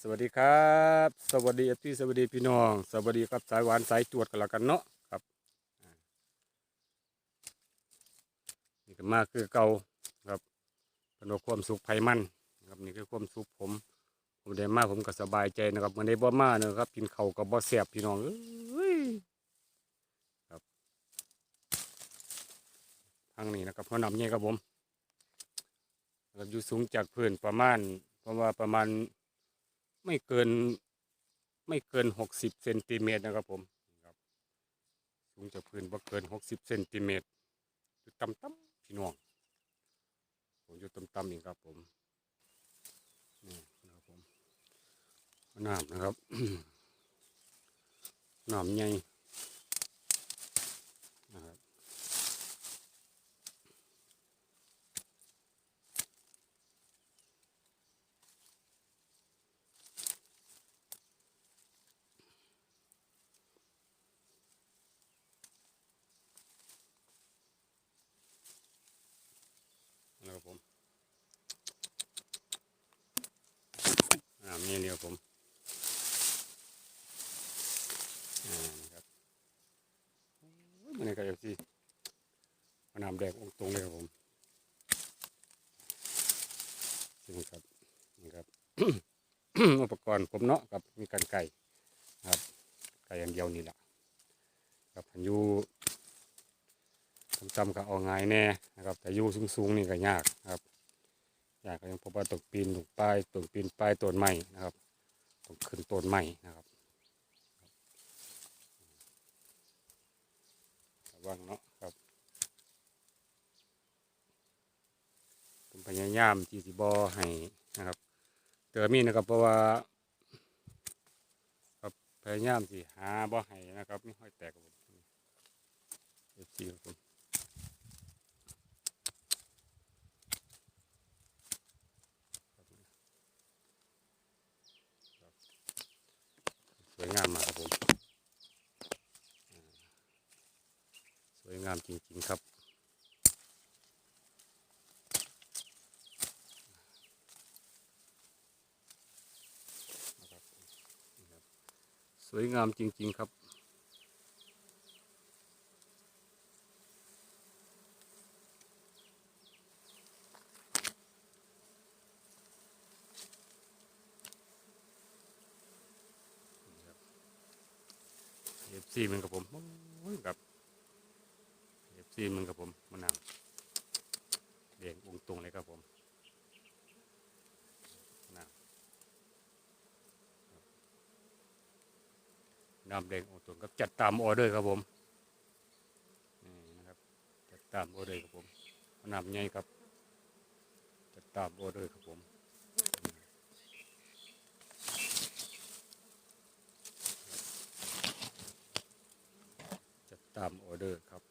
สวัสดีครับ สวัสดีเอฟซีสวัสดีพี่น้อง สวัสดีครับสายหวานสายจวดกันแล้วกันเนาะครับนี่ก็มาคือเก่าครับเป็นความสุขไพมันครับนี่คือความสุขผม ผมได้มาผมก็สบายใจนะครับเมื่อได้บ่มาเนะครับกินเข้ากับบ่แซ่บพี่น้องเอ้ยครับทางนี้นะครับเพราะนำเนี่ยครับผมครับอยู่สูงจากพื้นประมาณเพราะว่าประมาณ ไม่เกิน ไม่เกินหกสิบเซนติเมตรนะครับผมครับสูงจากพื้นว่าเกินหกสิบเซนติเมตรอยู่ต่ำๆพี่น้องผมอยู่ต่ำๆเองครับผมนี่นะครับผมน้ำนะครับน้ำใหญ่นะครับ นะครับผมอ่ามีอันเดียวผมอ่านะครับมันนี่ก็เอฟซีมะนาวแดงองตรงเลยครับผมนี่ครับนี่ครับ อุปกรณ์ผมเนาะกับมีกันไก่ครับไก่อันเดียวนี่แหละกับพันยูจำๆก็เอาง่ายแน่นะครับ แต่อยู่สูงๆนี่ก็ยากครับ ยากก็ยังพราะว่าต้องปีนต้องป้ายต้องปีนป้ายต้นไม้นะครับต้องขึ้นต้นไม้นะครับระวังเนาะครับผมพยายามที่สิบอให้นะครับเตือมีนะครับเพราะว่าครับพยายามสิหาบ่ให้นะครับไม่ค่อยแตกครับผมเอฟซีครับผม สวยงามมากครับผมอ่าสวย งามจริง ๆ ครับ สวยงามจริง ๆ ครับเอฟซีมันกับผมโอ้ยครับ ซีมันกับผมมะนาวแดงองตรงเลยครับผมมะนาวน้ำแดงองตรงครับจัดตามออเดอร์ครับผมนี่นะครับจัดตามออเดอร์ครับผมมะนาวใหญ่ครับจัดตามออเดอร์ครับผม จัดตามออเดอร์ครับ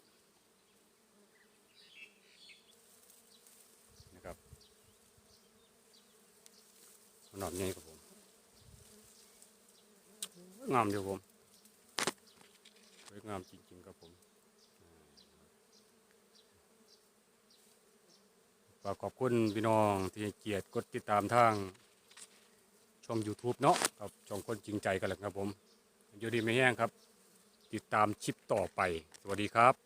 นะครับ หนอนใหญ่ครับผมงามเดียวผมสวยงามจริงๆครับผมฝากขอบคุณพี่น้องที่เกียรติกดติดตามทาง ช่อง YouTube เนาะครับช่องคนจริงใจกันแหละครับผมอยู่ดีไม่แห้งครับ ติดตามชิปต่อไป สวัสดีครับ